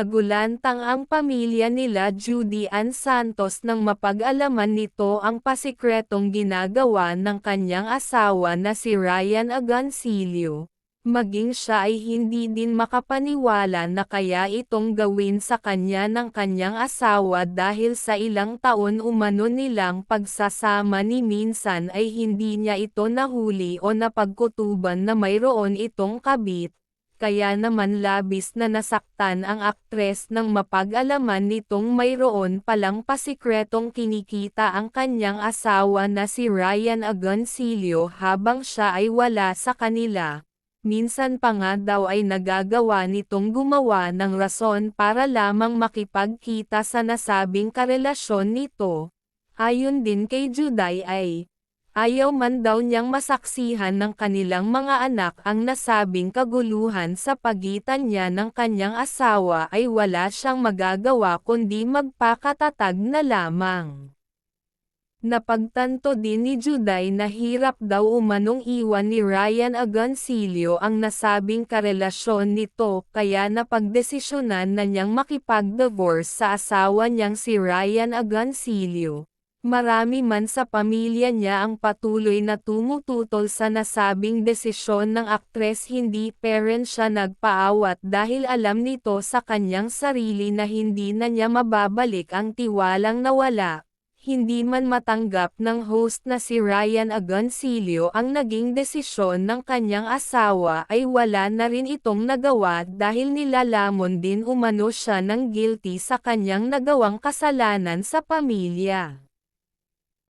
Nagulantang ang pamilya nila Judy Ann Santos nang mapag-alaman nito ang pasikretong ginagawa ng kanyang asawa na si Ryan Agoncillo. Maging siya ay hindi din makapaniwala na kaya itong gawin sa kanya ng kanyang asawa dahil sa ilang taon umano nilang pagsasama ni minsan ay hindi niya ito nahuli o napagkutuban na mayroon itong kabit kaya naman labis na nasaktan ang aktres nang mapag-alaman nitong mayroon palang pasikretong kinikita ang kanyang asawa na si Ryan Agoncillo habang siya ay wala sa kanila. Minsan pa nga daw ay nagagawa nitong gumawa ng rason para lamang makipagkita sa nasabing karelasyon nito. Ayon din kay Juday ay, Ayaw man daw niyang masaksihan ng kanilang mga anak ang nasabing kaguluhan sa pagitan niya ng kanyang asawa ay wala siyang magagawa kundi magpakatatag na lamang. Napagtanto din ni Juday na hirap daw umanong iwan ni Ryan Agoncillo ang nasabing karelasyon nito kaya napagdesisyonan na niyang makipag-divorce sa asawa niyang si Ryan Agoncillo. Marami man sa pamilya niya ang patuloy na tumututol sa nasabing desisyon ng aktres hindi parent siya nagpaawat dahil alam nito sa kanyang sarili na hindi na niya mababalik ang tiwalang nawala. Hindi man matanggap ng host na si Ryan Agoncillo ang naging desisyon ng kanyang asawa ay wala na rin itong nagawa dahil nilalamon din umano siya ng guilty sa kanyang nagawang kasalanan sa pamilya.